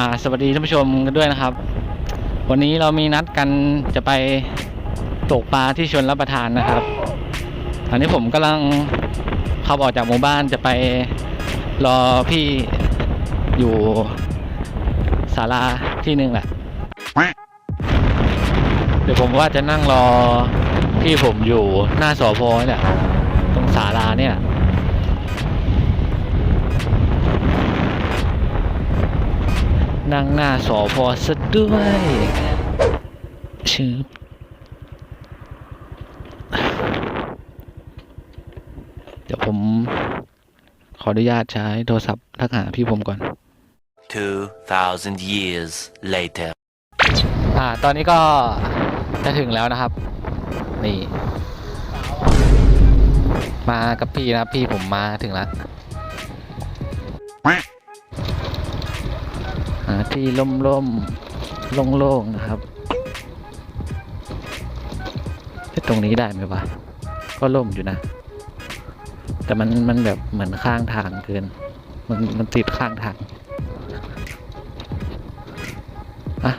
อ่าสวัสดีท่านผู้ชมกันด้วยนะครับ วันนี้เรามีนัดกันจะไปตกปลาที่ชนรับประทานนะครับตอนนี้ผมกำลังขับออกจากหมู่บ้านจะไปรอพี่อยู่ศาลาที่หนึ่งแหละเดี๋ยวผมว่าจะนั่งรอพี่ผมอยู่หน้าสพเนี่ยตรงศาลาเนี่ย นั่งหน้าสอพอซะด้วยชืบเดี๋ยวผมขออนุญาตใช้โทรศัพท์ทักหาพี่ผมก่อน 2,000 years later. อ่า ตอนนี้ก็จะถึงแล้วนะครับ นี่ มากับพี่นะครับ พี่ผมมาถึงแล้ว หาที่ร่มร่มๆโล่งๆนะครับเอ๊ะตรงนี้ได้ไหมวะก็ร่มอยู่นะ แต่มันมันแบบเหมือนข้างทางเกิน มันมันติดข้างทางอะ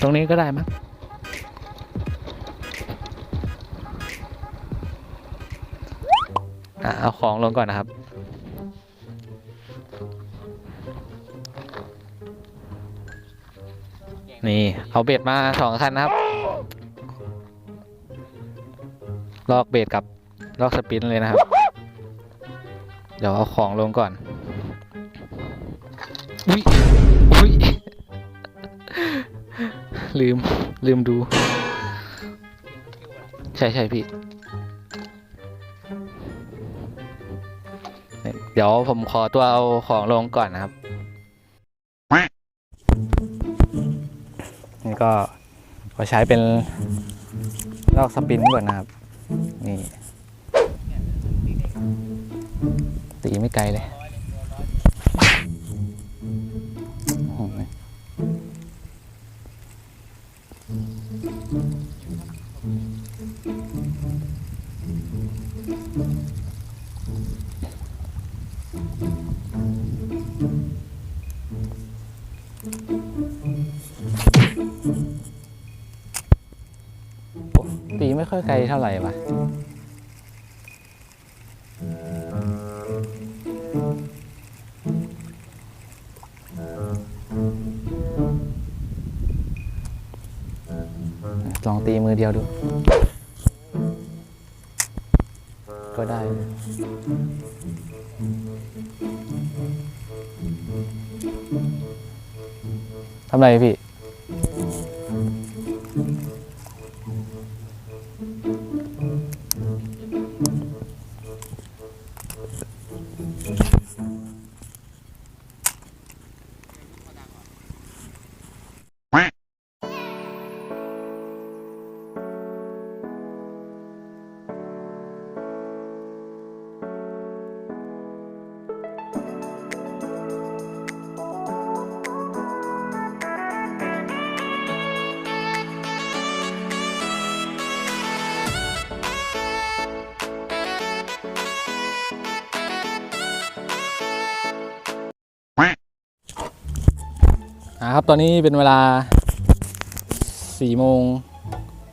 ตรงนี้ก็ได้มั้งอะเอาของลงก่อนนะครับ นี่เอาเบ็ดมาสองคันนะครับ ลอกเบ็ดกับลอกสปินเลยนะครับ เดี๋ยวเอาของลงก่อน อุ้ยอุ้ยลืม ลืมดู ใช่ใช่พี่ เดี๋ยวผมขอตัวเอาของลงก่อนนะครับ นี่ก็ขอใช้เป็นลอกสปินก่อนนะครับ นี่ ตีไม่ไกลเลย ค่อยไกลเท่าไหร่วะลองตีมือเดียวดู ก็ได้ ทำไรพี่ ครับตอนนี้เป็นเวลาสี่โมง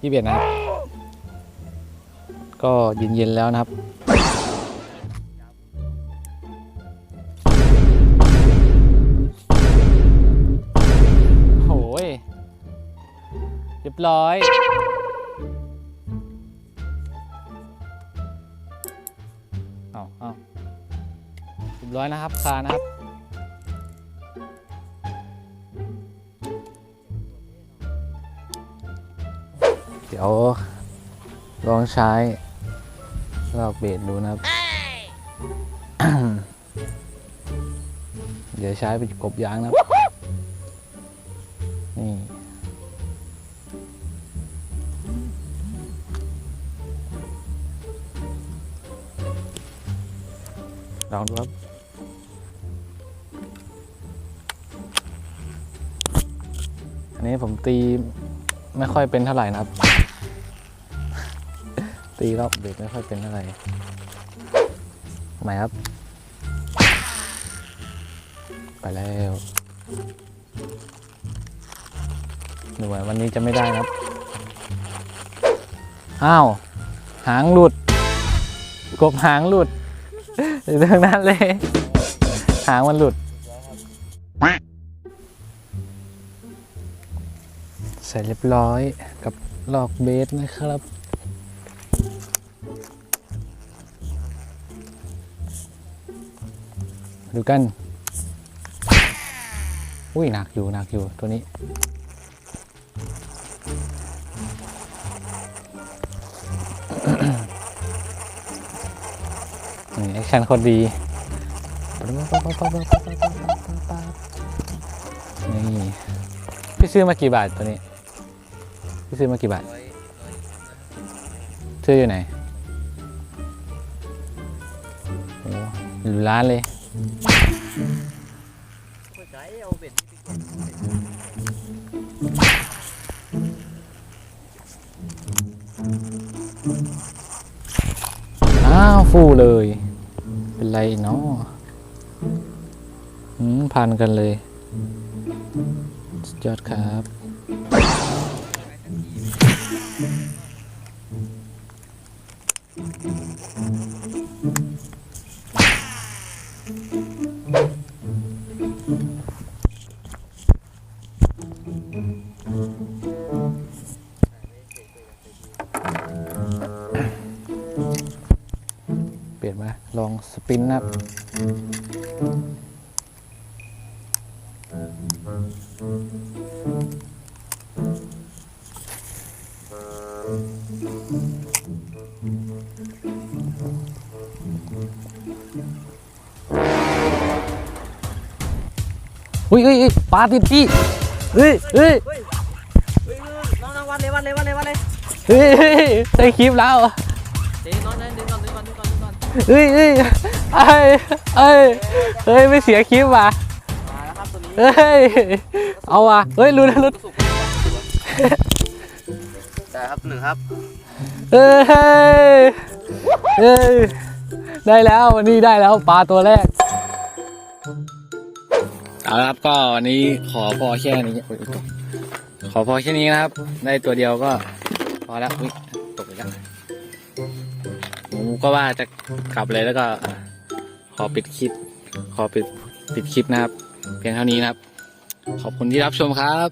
ยี่สิบเอ็ดนะครับ ก็เย็นๆแล้วนะครับโอ้ยเรียบร้อยเอาเอาเรียบร้อยนะครับคานะครับ เดี๋ยวลองใช้ลอกเบสดูนะครับ เดี๋ยวใช้เป็นกบยางนะครับ นี่ลองดูครับอันนี้ผมตีไม่ค่อยเป็นเท่าไหร่นะครับ ตีรอบเบรกไม่ค่อยเป็นเท่าไหร่ทำไมครับ ไปแล้วดูว่าวันนี้จะไม่ได้ครับ อ้าว หางหลุด กบหางหลุดอยู่ตรงนั้นเลย หางมันหลุดเสร็จเรียบร้อยกับลอกเบสนะครับ ดูกัน อุ้ยหนักอยู่หนักอยู่ตัวนี้ นี่แอคชั่นคตรดีนี่พี่ซื้อมากี่บาทตัวนี้ พี่ซื้อมากี่บาทซื้ออยู่ไหนอยู่ร้านเลย อ้าวฟูเลย เป็นไรเนาะอืมพันกันเลยยอดครับ ปินนะครับ อุ้ยอุ้ยอุ้ยปลาติดพี่เฮ้ยเฮ้ยน้องน้องวัดเลยวัดเลยวัดเลยวัดเลยเฮ้ยเฮ้ยได้คลิปแล้วเดี๋ยวน้องนะดึงก่อนดึงก่อนดึงก่อนดึงก่อนเฮ้ยเฮ้ย เอ้ยเอ้ยเฮ้ยไม่เสียคลิปว่ะมาแล้วครับตัวนี้เฮ้ยเอาว่ะเฮ้ยรู้นะรู้สุกได้ครับหนึ่งครับเฮ้ยเฮ้ยได้แล้ววันนี้ได้แล้วปลาตัวแรกเอาละครับก็วันนี้ขอพอแค่นี้อุ๊ยตกขอพอแค่นี้นะครับ ได้ตัวเดียวก็พอแล้วอุ๊ยตกอีกแล้วผมก็ว่าจะกลับเลยแล้วก็ ขอปิดคลิป ขอปิดปิดคลิปนะครับ เพียงเท่านี้นะครับ ขอบคุณที่รับชมครับ